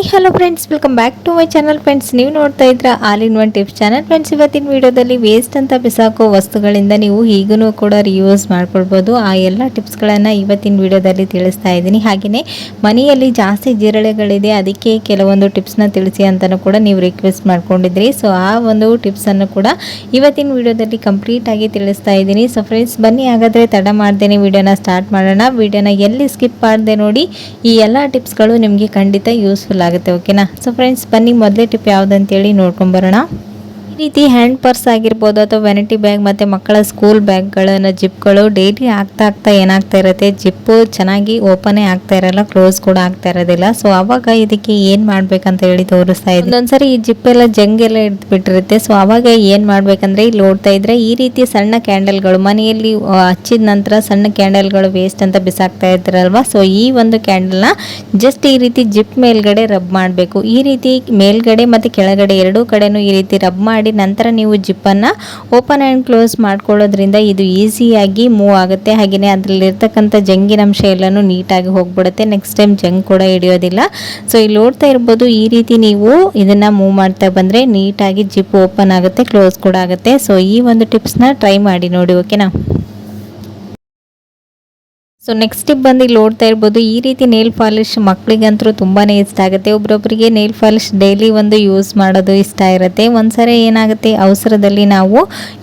Hi hello friends welcome back to my channel friends ನೀವು ನೋಡ್ತಾ ಇದ್ರ all in one tips channel friends ಇವತ್ತಿನ ವಿಡಿಯೋದಲ್ಲಿ ವೇಸ್ಟ್ ಅಂತ ಬಿಸಾಕೋ ವಸ್ತುಗಳಿಂದ ನೀವು ಈಗೂ ಕೂಡ ರಿಯೂಸ್ ಮಾಡ್ಕೊಳ್ಬೋದು. ಆ ಎಲ್ಲ ಟಿಪ್ಸ್ಗಳನ್ನು ಇವತ್ತಿನ ವಿಡಿಯೋದಲ್ಲಿ ತಿಳಿಸ್ತಾ ಇದ್ದೀನಿ. ಹಾಗೆಯೇ ಮನೆಯಲ್ಲಿ ಜಾಸ್ತಿ ಜಿರಳೆಗಳಿದೆ, ಅದಕ್ಕೆ ಕೆಲವೊಂದು ಟಿಪ್ಸ್ನ ತಿಳಿಸಿ ಅಂತಲೂ ಕೂಡ ನೀವು ರಿಕ್ವೆಸ್ಟ್ ಮಾಡ್ಕೊಂಡಿದ್ರಿ. ಸೊ ಆ ಒಂದು ಟಿಪ್ಸನ್ನು ಕೂಡ ಇವತ್ತಿನ ವಿಡಿಯೋದಲ್ಲಿ ಕಂಪ್ಲೀಟ್ ಆಗಿ ತಿಳಿಸ್ತಾ ಇದ್ದೀನಿ. ಸೊ ಫ್ರೆಂಡ್ಸ್ ಬನ್ನಿ ಹಾಗಾದರೆ ತಡ ಮಾಡ್ದೇನೆ ವಿಡಿಯೋನ ಸ್ಟಾರ್ಟ್ ಮಾಡೋಣ. ವಿಡಿಯೋನ ಎಲ್ಲಿ ಸ್ಕಿಪ್ ಮಾಡದೆ ನೋಡಿ ಈ ಎಲ್ಲ ಟಿಪ್ಸ್ಗಳು ನಿಮಗೆ ಖಂಡಿತ ಯೂಸ್ಫುಲ್ ಆಗುತ್ತೆ ಓಕೆನಾ ಸೊ ಫ್ರೆಂಡ್ಸ್ ಬನ್ನಿ ಮೊದಲೇ ಟಿಪ್ ಯಾವುದಂತೇಳಿ ನೋಡ್ಕೊಂಬರೋಣ. ರೀತಿ ಹ್ಯಾಂಡ್ ಪರ್ಸ್ ಆಗಿರ್ಬೋದು ಅಥವಾ ವೆನಿಟಿ ಬ್ಯಾಗ್ ಮತ್ತು ಮಕ್ಕಳ ಸ್ಕೂಲ್ ಬ್ಯಾಗ್ಗಳನ್ನು ಜಿಪ್ಗಳು ಡೈಲಿ ಆಗ್ತಾ ಆಗ್ತಾ ಏನಾಗ್ತಾ ಇರುತ್ತೆ? ಜಿಪ್ಪು ಚೆನ್ನಾಗಿ ಓಪನೇ ಆಗ್ತಾ ಇರಲ್ಲ ಕ್ಲೋಸ್ ಕೂಡ ಆಗ್ತಾ ಇರೋದಿಲ್ಲ. ಸೊ ಅವಾಗ ಇದಕ್ಕೆ ಏನು ಮಾಡ್ಬೇಕಂತ ಹೇಳಿ ತೋರಿಸ್ತಾ ಇದ್ದೀನಿ. ಒಂದೊಂದ್ಸರಿ ಈ ಜಿಪ್ ಎಲ್ಲ ಜಂಗ್ ಎಲ್ಲ ಬಿಟ್ಟಿರುತ್ತೆ ಸೊ ಅವಾಗ ಏನು ಮಾಡಬೇಕಂದ್ರೆ, ಇಲ್ಲಿ ನೋಡ್ತಾ ಇದ್ರೆ ಈ ರೀತಿ ಸಣ್ಣ ಕ್ಯಾಂಡಲ್ಗಳು ಮನೆಯಲ್ಲಿ ಹಚ್ಚಿದ ನಂತರ ಸಣ್ಣ ಕ್ಯಾಂಡಲ್ಗಳು ವೇಸ್ಟ್ ಅಂತ ಬಿಸಾಕ್ತಾ ಇದ್ರಲ್ವ? ಸೊ ಈ ಒಂದು ಕ್ಯಾಂಡಲ್ನ ಜಸ್ಟ್ ಈ ರೀತಿ ಜಿಪ್ ಮೇಲ್ಗಡೆ ರಬ್ ಮಾಡಬೇಕು. ಈ ರೀತಿ ಮೇಲ್ಗಡೆ ಮತ್ತು ಕೆಳಗಡೆ ಎರಡೂ ಕಡೆನೂ ಈ ರೀತಿ ರಬ್ ಮಾಡಿ ನಂತರ ನೀವು ಜಿಪ್ಪನ್ನು ಓಪನ್ ಆ್ಯಂಡ್ ಕ್ಲೋಸ್ ಮಾಡ್ಕೊಳ್ಳೋದ್ರಿಂದ ಇದು ಈಸಿಯಾಗಿ ಮೂವ್ ಆಗುತ್ತೆ. ಹಾಗೆಯೇ ಅದರಲ್ಲಿರ್ತಕ್ಕಂಥ ಜಂಗಿನಂಶ ಎಲ್ಲನೂ ನೀಟಾಗಿ ಹೋಗ್ಬಿಡುತ್ತೆ. ನೆಕ್ಸ್ಟ್ ಟೈಮ್ ಜಂಗ್ ಕೂಡ ಹಿಡಿಯೋದಿಲ್ಲ. ಸೊ ಇಲ್ಲಿ ನೋಡ್ತಾ ಇರ್ಬೋದು, ಈ ರೀತಿ ನೀವು ಇದನ್ನು ಮೂವ್ ಮಾಡ್ತಾ ಬಂದರೆ ನೀಟಾಗಿ ಜಿಪ್ ಓಪನ್ ಆಗುತ್ತೆ, ಕ್ಲೋಸ್ ಕೂಡ ಆಗುತ್ತೆ. ಸೊ ಈ ಒಂದು ಟಿಪ್ಸ್ನ ಟ್ರೈ ಮಾಡಿ ನೋಡಿ, ಓಕೆನಾ? ಸೊ ನೆಕ್ಸ್ಟ್ ಟಿಪ್ ಬಂದು ಇಲ್ಲಿ ನೋಡ್ತಾ ಇರ್ಬೋದು, ಈ ರೀತಿ ನೇಲ್ ಪಾಲಿಶ್ ಮಕ್ಕಳಿಗಂತೂ ತುಂಬಾ ಇಷ್ಟ ಆಗುತ್ತೆ. ಒಬ್ರೊಬ್ಬರಿಗೆ ನೇಲ್ ಪಾಲಿಶ್ ಡೈಲಿ ಒಂದು ಯೂಸ್ ಮಾಡೋದು ಇಷ್ಟ ಇರುತ್ತೆ. ಒಂದ್ಸರಿ ಏನಾಗುತ್ತೆ, ಅವಸರದಲ್ಲಿ ನಾವು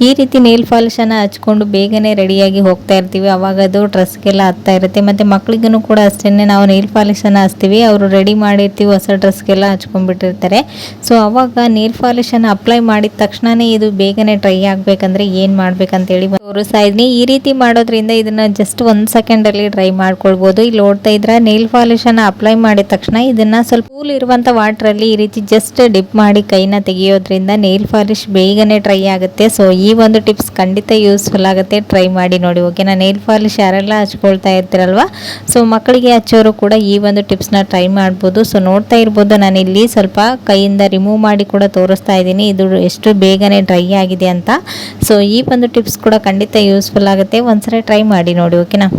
ಈ ರೀತಿ ನೇಲ್ ಪಾಲಿಶನ್ನು ಹಚ್ಕೊಂಡು ಬೇಗನೆ ರೆಡಿಯಾಗಿ ಹೋಗ್ತಾ ಇರ್ತೀವಿ. ಅವಾಗ ಅದು ಡ್ರೆಸ್ಗೆಲ್ಲ ಹತ್ತಾ ಇರುತ್ತೆ. ಮತ್ತು ಮಕ್ಳಿಗೂ ಕೂಡ ಅಷ್ಟೇ ನಾವು ನೇಲ್ ಪಾಲಿಶನ್ನು ಹಚ್ತೀವಿ. ಅವರು ರೆಡಿ ಮಾಡಿರ್ತೀವಿ, ಹೊಸ ಡ್ರೆಸ್ಗೆಲ್ಲ ಹಚ್ಕೊಂಡ್ಬಿಟ್ಟಿರ್ತಾರೆ. ಸೊ ಅವಾಗ ನೇಲ್ ಪಾಲಿಶನ್ನು ಅಪ್ಲೈ ಮಾಡಿದ ತಕ್ಷಣನೇ ಇದು ಬೇಗನೆ ಡ್ರೈ ಆಗಬೇಕಂದ್ರೆ ಏನು ಮಾಡಬೇಕಂತೇಳಿ ತೋರಿಸ್ತಾ ಇದ್ದೀನಿ ಈ ರೀತಿ ಮಾಡೋದ್ರಿಂದ ಇದನ್ನ ಜಸ್ಟ್ ಒಂದು ಸೆಕೆಂಡಲ್ಲಿ ಡ್ರೈ ಮಾಡ್ಕೊಳ್ಬೋದು. ಇಲ್ಲಿ ನೋಡ್ತಾ ಇದ್ರೆ ನೇಲ್ ಪಾಲಿಶನ್ನು ಅಪ್ಲೈ ಮಾಡಿದ ತಕ್ಷಣ ಇದನ್ನ ಸ್ವಲ್ಪ ಕೂಲ್ ಇರುವಂಥ ವಾಟ್ರಲ್ಲಿ ಈ ರೀತಿ ಜಸ್ಟ್ ಡಿಪ್ ಮಾಡಿ ಕೈನ ತೆಗೆಯೋದ್ರಿಂದ ನೇಲ್ ಪಾಲಿಶ್ ಬೇಗನೆ ಡ್ರೈ ಆಗುತ್ತೆ. ಸೊ ಈ ಒಂದು ಟಿಪ್ಸ್ ಖಂಡಿತ ಯೂಸ್ಫುಲ್ ಆಗುತ್ತೆ. ಟ್ರೈ ಮಾಡಿ ನೋಡಿ ಓಕೆನಾ ನೇಲ್ ಪಾಲಿಶ್ ಯಾರೆಲ್ಲ ಹಚ್ಕೊಳ್ತಾ ಇರ್ತೀರಲ್ವಾ? ಸೊ ಮಕ್ಕಳಿಗೆ ಹಚ್ಚೋರು ಕೂಡ ಈ ಒಂದು ಟಿಪ್ಸ್ನ ಟ್ರೈ ಮಾಡ್ಬೋದು. ಸೊ ನೋಡ್ತಾ ಇರ್ಬೋದು, ನಾನು ಇಲ್ಲಿ ಸ್ವಲ್ಪ ಕೈಯಿಂದ ರಿಮೂವ್ ಮಾಡಿ ಕೂಡ ತೋರಿಸ್ತಾ ಇದ್ದೀನಿ. ಇದು ಎಷ್ಟು ಬೇಗನೆ ಡ್ರೈ ಆಗಿದೆ ಅಂತ. ಸೊ ಈ ಒಂದು ಟಿಪ್ಸ್ ಕೂಡ ಖಂಡಿತ ಯೂಸ್ಫುಲ್ ಆಗುತ್ತೆ. ಒಂದ್ಸರಿ ಟ್ರೈ ಮಾಡಿ ನೋಡಿ ಓಕೆನಾ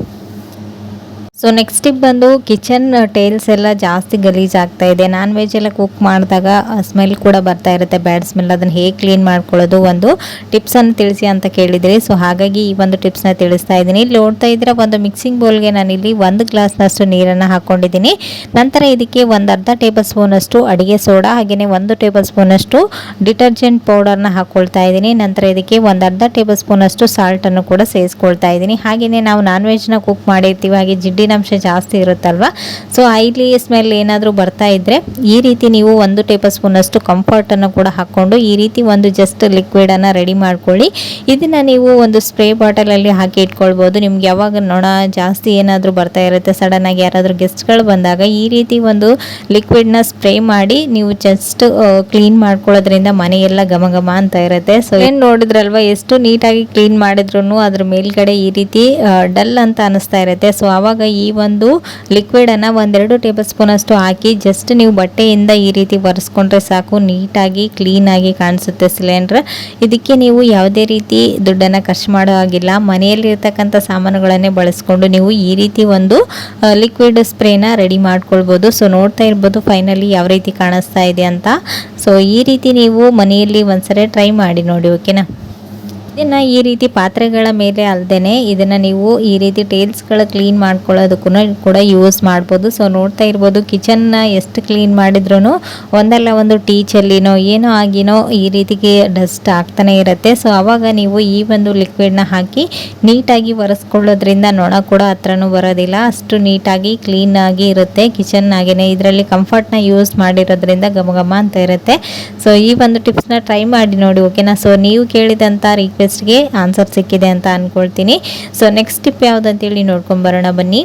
ಸೊ ನೆಕ್ಸ್ಟ್ ಟಿಪ್ ಬಂದು ಕಿಚನ್ ಟೇಲ್ಸ್ ಎಲ್ಲ ಜಾಸ್ತಿ ಗಲೀಜ್ ಆಗ್ತಾ ಇದೆ. ನಾನ್ ವೆಜ್ ಎಲ್ಲ ಕುಕ್ ಮಾಡಿದಾಗ ಸ್ಮೆಲ್ ಕೂಡ ಬರ್ತಾ ಇರುತ್ತೆ. ಬ್ಯಾಡ್ ಸ್ಮೆಲ್ ಅದನ್ನು ಹೇಗೆ ಕ್ಲೀನ್ ಮಾಡ್ಕೊಳ್ಳೋದು ಒಂದು ಟಿಪ್ಸನ್ನು ತಿಳಿಸಿ ಅಂತ ಕೇಳಿದ್ರಿ. ಸೊ ಹಾಗಾಗಿ ಈ ಒಂದು ಟಿಪ್ಸ್ನ ತಿಳಿಸ್ತಾ ಇದ್ದೀನಿ. ಇಲ್ಲಿ ನೋಡ್ತಾ ಇದ್ರೆ ಒಂದು ಮಿಕ್ಸಿಂಗ್ ಬೌಲ್ಗೆ ನಾನಿಲ್ಲಿ ಒಂದು ಗ್ಲಾಸ್ನಷ್ಟು ನೀರನ್ನು ಹಾಕ್ಕೊಂಡಿದ್ದೀನಿ ನಂತರ ಇದಕ್ಕೆ ಒಂದು ಅರ್ಧ ಟೇಬಲ್ ಸ್ಪೂನಷ್ಟು ಅಡುಗೆ ಸೋಡಾ ಹಾಗೆಯೇ ಒಂದು ಟೇಬಲ್ ಸ್ಪೂನಷ್ಟು ಡಿಟರ್ಜೆಂಟ್ ಪೌಡರ್ನ ಹಾಕ್ಕೊಳ್ತಾ ಇದ್ದೀನಿ. ನಂತರ ಇದಕ್ಕೆ ಒಂದು ಅರ್ಧ ಟೇಬಲ್ ಸ್ಪೂನಷ್ಟು ಸಾಲ್ಟನ್ನು ಕೂಡ ಸೇರಿಸ್ಕೊಳ್ತಾ ಇದ್ದೀನಿ. ಹಾಗೆಯೇ ನಾವು ನಾನ್ ವೆಜ್ನ ಕುಕ್ ಮಾಡಿರ್ತೀವಿ, ಹಾಗೆ ಜಿಡ್ಡಿನಂಶ ಜಾಸ್ತಿ ಇರುತ್ತಲ್ವ? ಸೊ ಐಲಿ ಸ್ಮೆಲ್ ಏನಾದರೂ ಬರ್ತಾ ಇದ್ದರೆ ಈ ರೀತಿ ನೀವು ಒಂದು ಟೇಬಲ್ ಸ್ಪೂನಷ್ಟು ಕಂಫರ್ಟನ್ನು ಕೂಡ ಹಾಕ್ಕೊಂಡು ಈ ರೀತಿ ಒಂದು ಜಸ್ಟ್ ಲಿಕ್ವಿಡನ್ನು ರೆಡಿ ಮಾಡ್ಕೊಳ್ಳಿ. ಇದನ್ನು ನೀವು ಒಂದು ಸ್ಪ್ರೇ ಬಾಟಲಲ್ಲಿ ಹಾಕಿ ಇಟ್ಕೊಳ್ಬೋದು. ನಿಮ್ಗೆ ಯಾವಾಗ ನೊಣ ಜಾಸ್ತಿ ಏನಾದರೂ ಬರ್ತಾ ಇರುತ್ತೆ ಸಡನ್ನಾಗಿ ಯಾರಾದರೂ ಗೆಸ್ಟ್ಗಳು ಬಂದಾಗ ಈ ರೀತಿ ಒಂದು ಲಿಕ್ವಿಡ್ನ ಸ್ಪ್ರೇ ಮಾಡಿ ನೀವು ಜಸ್ಟ್ ಕ್ಲೀನ್ ಮಾಡ್ಕೊಳ್ಳೋದ್ರಿಂದ ಮನೆಯೆಲ್ಲ ಘಮ ಘಮ ಅಂತ ಇರುತ್ತೆ. ಸೊ ಏನು ನೋಡಿದ್ರಲ್ವ, ಎಷ್ಟು ನೀಟಾಗಿ ಕ್ಲೀನ್ ಮಾಡಿದ್ರು ಅದ್ರ ಮೇಲ್ಗಡೆ ಈ ರೀತಿ ಡಲ್ ಅಂತ ಅನಿಸ್ತಾ ಇರುತ್ತೆ. ಸೊ ಆವಾಗ ಒಂದು ಲಿಕ್ವಿಡನ್ನು ಒಂದೆರಡು ಟೇಬಲ್ ಸ್ಪೂನ್ ಅಷ್ಟು ಹಾಕಿ ಜಸ್ಟ್ ನೀವು ಬಟ್ಟೆಯಿಂದ ಈ ರೀತಿ ಒರೆಸ್ಕೊಂಡ್ರೆ ಸಾಕು. ನೀಟಾಗಿ ಕ್ಲೀನಾಗಿ ಕಾಣಿಸುತ್ತೆ ಸಿಲಿಂಡ್ರ್ ಇದಕ್ಕೆ ನೀವು ಯಾವುದೇ ರೀತಿ ದುಡ್ಡನ್ನು ಖರ್ಚು ಮಾಡೋ ಹಾಗಿಲ್ಲ. ಮನೆಯಲ್ಲಿರ್ತಕ್ಕಂಥ ಸಾಮಾನುಗಳನ್ನೇ ಬಳಸ್ಕೊಂಡು ನೀವು ಈ ರೀತಿ ಒಂದು ಲಿಕ್ವಿಡ್ ಸ್ಪ್ರೇನ ರೆಡಿ ಮಾಡ್ಕೊಳ್ಬೋದು. ಸೊ ನೋಡ್ತಾ ಇರ್ಬೋದು ಫೈನಲಿ ಯಾವ ರೀತಿ ಕಾಣಿಸ್ತಾ ಇದೆ ಅಂತ. ಸೊ ಈ ರೀತಿ ನೀವು ಮನೆಯಲ್ಲಿ ಒಂದ್ಸರಿ ಟ್ರೈ ಮಾಡಿ ನೋಡಿ ಓಕೆನಾ ಇದನ್ನು ಈ ರೀತಿ ಪಾತ್ರೆಗಳ ಮೇಲೆ ಅಲ್ಲದೆ ಇದನ್ನ ನೀವು ಈ ರೀತಿ ಟೇಲ್ಸ್ಗಳ ಕ್ಲೀನ್ ಮಾಡ್ಕೊಳ್ಳೋದಕ್ಕೂ ಕೂಡ ಯೂಸ್ ಮಾಡ್ಬೋದು. ಸೊ ನೋಡ್ತಾ ಇರ್ಬೋದು ಕಿಚನ್ನ ಎಷ್ಟು ಕ್ಲೀನ್ ಮಾಡಿದ್ರು ಒಂದಲ್ಲ ಒಂದು ಟೀಚಲ್ಲಿನೋ ಏನೋ ಆಗಿನೋ ಈ ರೀತಿಗೆ ಡಸ್ಟ್ ಆಗ್ತಾನೆ ಇರುತ್ತೆ. ಸೊ ಅವಾಗ ನೀವು ಈ ಒಂದು ಲಿಕ್ವಿಡ್ನ ಹಾಕಿ ನೀಟಾಗಿ ಒರೆಸ್ಕೊಳ್ಳೋದ್ರಿಂದ ನೊಣ ಕೂಡ ಹತ್ರನೂ ಬರೋದಿಲ್ಲ. ಅಷ್ಟು ನೀಟಾಗಿ ಕ್ಲೀನ್ ಆಗಿ ಇರುತ್ತೆ ಕಿಚನ್ ಹಾಗೆಯೇ ಇದರಲ್ಲಿ ಕಂಫರ್ಟ್ನ ಯೂಸ್ ಮಾಡಿರೋದ್ರಿಂದ ಘಮ ಅಂತ ಇರುತ್ತೆ. ಸೊ ಈ ಒಂದು ಟಿಪ್ಸ್ನ ಟ್ರೈ ಮಾಡಿ ನೋಡಿ ಓಕೆನಾ ಸೊ ನೀವು ಕೇಳಿದಂಥ ರಿಕ್ವೆಸ್ಟ್ಗೆ ಆನ್ಸರ್ ಸಿಕ್ಕಿದೆ ಅಂತ ಅಂದ್ಕೊಳ್ತೀನಿ ಸೊ ನೆಕ್ಸ್ಟ್ ಟಿಪ್ ಯಾವುದಂತೇಳಿ ನೋಡ್ಕೊಂಬರೋಣ ಬನ್ನಿ.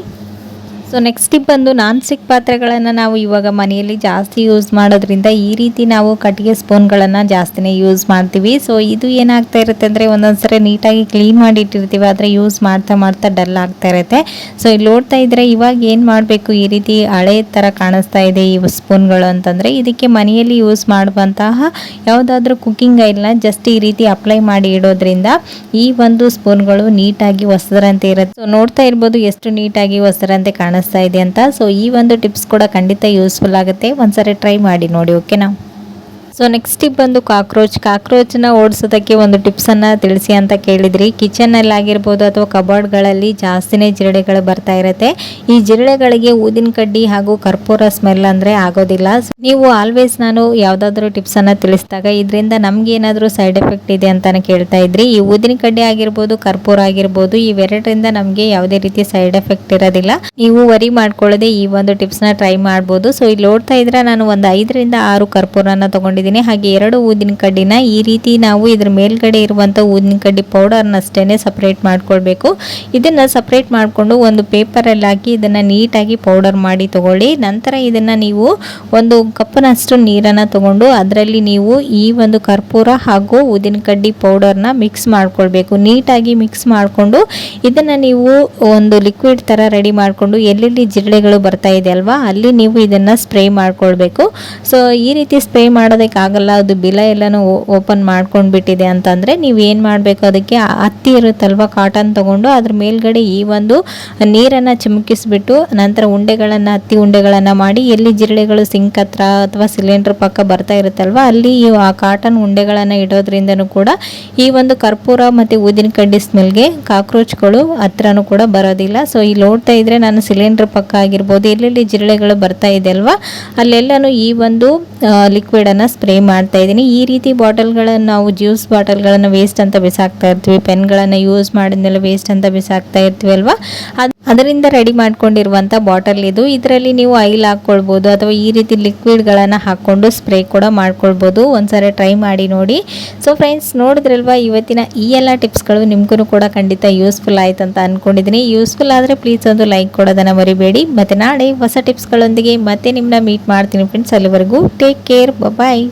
ಸೊ ನೆಕ್ಸ್ಟ್ ಬಂದು ನಾನ್ ಸ್ಟಿಕ್ ಪಾತ್ರೆಗಳನ್ನು ನಾವು ಇವಾಗ ಮನೆಯಲ್ಲಿ ಜಾಸ್ತಿ ಯೂಸ್ ಮಾಡೋದ್ರಿಂದ ಈ ರೀತಿ ನಾವು ಕಟ್ಟಿಗೆ ಸ್ಪೂನ್ಗಳನ್ನು ಜಾಸ್ತಿನೇ ಯೂಸ್ ಮಾಡ್ತೀವಿ. ಸೊ ಇದು ಏನಾಗ್ತಾ ಇರುತ್ತೆ ಅಂದರೆ ಒಂದೊಂದ್ಸರಿ ನೀಟಾಗಿ ಕ್ಲೀನ್ ಮಾಡಿ ಇಟ್ಟಿರ್ತೀವಿ ಆದರೆ ಯೂಸ್ ಮಾಡ್ತಾ ಮಾಡ್ತಾ ಡಲ್ ಆಗ್ತಾ ಇರುತ್ತೆ. ಸೊ ಇಲ್ಲಿ ನೋಡ್ತಾ ಇದ್ರೆ ಇವಾಗ ಏನು ಮಾಡಬೇಕು? ಈ ರೀತಿ ಹಳೆ ಥರ ಕಾಣಿಸ್ತಾ ಇದೆ ಈ ಸ್ಪೂನ್ಗಳು ಅಂತಂದರೆ. ಇದಕ್ಕೆ ಮನೆಯಲ್ಲಿ ಯೂಸ್ ಮಾಡುವಂತಹ ಯಾವುದಾದ್ರೂ ಕುಕ್ಕಿಂಗ್ ಆಯಿಲ್ನ ಜಸ್ಟ್ ಈ ರೀತಿ ಅಪ್ಲೈ ಮಾಡಿ ಇಡೋದ್ರಿಂದ ಈ ಒಂದು ಸ್ಪೂನ್ಗಳು ನೀಟಾಗಿ ಹೊಸದರಂತೆ ಇರುತ್ತೆ. ಸೊ ನೋಡ್ತಾ ಇರ್ಬೋದು ಎಷ್ಟು ನೀಟಾಗಿ ಹೊಸದರಂತೆ ಕಾಣಿಸ್ತಾ ಕಾಣಿಸ್ತಾ ಇದೆ ಅಂತ. ಸೊ ಈ ಒಂದು ಟಿಪ್ಸ್ ಕೂಡ ಖಂಡಿತ ಯೂಸ್ಫುಲ್ ಆಗುತ್ತೆ. ಒಂದ್ಸರಿ ಟ್ರೈ ಮಾಡಿ ನೋಡಿ ಓಕೆನಾ ಸೊ ನೆಕ್ಸ್ಟ್ ಟಿಪ್ ಬಂದು ಕಾಕ್ರೋಚ್. ಕಾಕ್ರೋಚ್ನ ಓಡಿಸೋದಕ್ಕೆ ಒಂದು ಟಿಪ್ಸನ್ನು ತಿಳಿಸಿ ಅಂತ ಕೇಳಿದ್ರಿ. ಕಿಚನಲ್ಲಿ ಆಗಿರ್ಬೋದು ಅಥವಾ ಕಬಾರ್ಡ್ಗಳಲ್ಲಿ ಜಾಸ್ತಿನೇ ಜಿರಳೆಗಳು ಬರ್ತಾ ಇರುತ್ತೆ. ಈ ಜಿರಳೆಗಳಿಗೆ ಊದಿನ ಕಡ್ಡಿ ಹಾಗೂ ಕರ್ಪೂರ ಸ್ಮೆಲ್ ಅಂದರೆ ಆಗೋದಿಲ್ಲ. ನೀವು ಆಲ್ವೇಸ್ ನಾನು ಯಾವುದಾದ್ರೂ ಟಿಪ್ಸನ್ನು ತಿಳಿಸಿದಾಗ ಇದರಿಂದ ನಮ್ಗೆ ಏನಾದ್ರು ಸೈಡ್ ಎಫೆಕ್ಟ್ ಇದೆ ಅಂತಾನೆ ಕೇಳ್ತಾ ಇದ್ರಿ. ಈ ಊದಿನ ಕಡ್ಡಿ ಆಗಿರ್ಬೋದು, ಕರ್ಪೂರ ಆಗಿರ್ಬೋದು, ಇವೆರಡರಿಂದ ನಮಗೆ ಯಾವುದೇ ರೀತಿ ಸೈಡ್ ಎಫೆಕ್ಟ್ ಇರೋದಿಲ್ಲ. ನೀವು ವರಿ ಮಾಡ್ಕೊಳ್ಳದೆ ಈ ಒಂದು ಟಿಪ್ಸ್ನ ಟ್ರೈ ಮಾಡ್ಬೋದು. ಸೊ ಇಲ್ಲಿ ನೋಡ್ತಾ ಇದ್ರೆ ನಾನು ಒಂದು ಐದರಿಂದ ಆರು ಕರ್ಪೂರನ ತಗೊಂಡಿದ್ದೀನಿ. ಹಾಗೆ ಎರಡು ಊದಿನ ಕಡ್ಡಿನ ಈ ರೀತಿ ನಾವು ಇದ್ರ ಮೇಲ್ಗಡೆ ಇರುವಂಥ ಊದಿನ ಕಡ್ಡಿ ಪೌಡರ್ನ ಅಷ್ಟೇನೆ ಸಪ್ರೇಟ್ ಮಾಡ್ಕೊಳ್ಬೇಕು. ಇದನ್ನು ಸಪ್ರೇಟ್ ಮಾಡಿಕೊಂಡು ಒಂದು ಪೇಪರಲ್ಲಿ ಹಾಕಿ ಇದನ್ನು ನೀಟಾಗಿ ಪೌಡರ್ ಮಾಡಿ ತಗೊಳ್ಳಿ. ನಂತರ ಇದನ್ನು ನೀವು ಒಂದು ಕಪ್ಪನಷ್ಟು ನೀರನ್ನು ತಗೊಂಡು ಅದರಲ್ಲಿ ನೀವು ಈ ಒಂದು ಕರ್ಪೂರ ಹಾಗೂ ಊದಿನ ಕಡ್ಡಿ ಪೌಡರ್ನ ಮಿಕ್ಸ್ ಮಾಡ್ಕೊಳ್ಬೇಕು. ನೀಟಾಗಿ ಮಿಕ್ಸ್ ಮಾಡಿಕೊಂಡು ಇದನ್ನು ನೀವು ಒಂದು ಲಿಕ್ವಿಡ್ ಥರ ರೆಡಿ ಮಾಡಿಕೊಂಡು ಎಲ್ಲೆಲ್ಲಿ ಜಿರಳೆಗಳು ಬರ್ತಾ ಇದೆ ಅಲ್ವಾ, ಅಲ್ಲಿ ನೀವು ಇದನ್ನು ಸ್ಪ್ರೇ ಮಾಡ್ಕೊಳ್ಬೇಕು. ಸೊ ಈ ರೀತಿ ಸ್ಪ್ರೇ ಮಾಡೋದಕ್ಕಾಗಲ್ಲ ಅದು ಬಿಲ ಎಲ್ಲನೂ ಓಪನ್ ಮಾಡ್ಕೊಂಡು ಬಿಟ್ಟಿದೆ ಅಂತಂದರೆ ನೀವು ಏನು ಮಾಡಬೇಕು? ಅದಕ್ಕೆ ಹತ್ತಿ ಇರುತ್ತಲ್ವ ಕಾಟನ್ ತಗೊಂಡು ಅದ್ರ ಮೇಲ್ಗಡೆ ಈ ಒಂದು ನೀರನ್ನು ಚಿಮುಕಿಸ್ಬಿಟ್ಟು ನಂತರ ಉಂಡೆಗಳನ್ನು, ಹತ್ತಿ ಉಂಡೆಗಳನ್ನು ಮಾಡಿ ಎಲ್ಲಿ ಜಿರಳೆಗಳು ಸಿಂಕ್ ಹತ್ರ ಅಥವಾ ಸಿಲಿಂಡರ್ ಪಕ್ಕ ಬರ್ತಾ ಇರುತ್ತಲ್ವ, ಅಲ್ಲಿ ಆ ಕಾಟನ್ ಉಂಡೆಗಳನ್ನು ಇಡೋದ್ರಿಂದನೂ ಕೂಡ ಈ ಒಂದು ಕರ್ಪೂರ ಮತ್ತು ಊದಿನ ಕಡ್ಡಿ ಸ್ಮೆಲ್ಗೆ ಕಾಕ್ರೋಚ್ಗಳು ಹತ್ರನೂ ಕೂಡ ಬರೋದಿಲ್ಲ. ಸೊ ಇಲ್ಲಿ ನೋಡ್ತಾ ಇದ್ರೆ ನಾನು ಸಿಲಿಂಡರ್ ಪಕ್ಕ ಆಗಿರ್ಬೋದು, ಎಲ್ಲೆಲ್ಲಿ ಜಿರಳೆಗಳು ಬರ್ತಾ ಇದೆ ಅಲ್ವಾ, ಅಲ್ಲೆಲ್ಲನೂ ಈ ಒಂದು ಲಿಕ್ವಿಡನ್ನು ಸ್ಪ್ರೇ ಮಾಡ್ತಾ ಇದ್ದೀನಿ. ಈ ರೀತಿ ಬಾಟಲ್ಗಳನ್ನು ನಾವು ಜ್ಯೂಸ್ ಬಾಟಲ್ಗಳನ್ನು ವೇಸ್ಟ್ ಅಂತ ಬಿಸಾಕ್ತಾ ಇರ್ತೀವಿ. ಪೆನ್ಗಳನ್ನು ಯೂಸ್ ಮಾಡಿದ್ಮೇಲೆ ವೇಸ್ಟ್ ಅಂತ ಬಿಸಾಕ್ತಾ ಇರ್ತೀವಿ ಅಲ್ವಾ? ಅದು ಅದರಿಂದ ರೆಡಿ ಮಾಡ್ಕೊಂಡಿರುವಂಥ ಬಾಟಲ್ ಇದು. ಇದರಲ್ಲಿ ನೀವು ಆಯಿಲ್ ಹಾಕ್ಕೊಳ್ಬೋದು ಅಥವಾ ಈ ರೀತಿ ಲಿಕ್ವಿಡ್ಗಳನ್ನು ಹಾಕ್ಕೊಂಡು ಸ್ಪ್ರೇ ಕೂಡ ಮಾಡ್ಕೊಳ್ಬೋದು. ಒಂದ್ಸರಿ ಟ್ರೈ ಮಾಡಿ ನೋಡಿ. ಸೊ ಫ್ರೆಂಡ್ಸ್ ನೋಡಿದ್ರಲ್ವಾ? ಇವತ್ತಿನ ಈ ಎಲ್ಲ ಟಿಪ್ಸ್ಗಳು ನಿಮಗೂ ಕೂಡ ಖಂಡಿತ ಯೂಸ್ಫುಲ್ ಆಯ್ತು ಅಂತ ಅಂದ್ಕೊಂಡಿದ್ದೀನಿ ಯೂಸ್ಫುಲ್ ಆದರೆ ಪ್ಲೀಸ್ ಒಂದು ಲೈಕ್ ಕೊಡೋದನ್ನು ಮರಿಬೇಡಿ. ಮತ್ತು ನಾಳೆ ಹೊಸ ಟಿಪ್ಸ್ಗಳೊಂದಿಗೆ ಮತ್ತೆ ನಿಮ್ಮನ್ನ ಮೀಟ್ ಮಾಡ್ತೀನಿ ಫ್ರೆಂಡ್ಸ್ ಅಲ್ಲಿವರೆಗೂ ಟೇಕ್ ಕೇರ್ ಬಾಯ್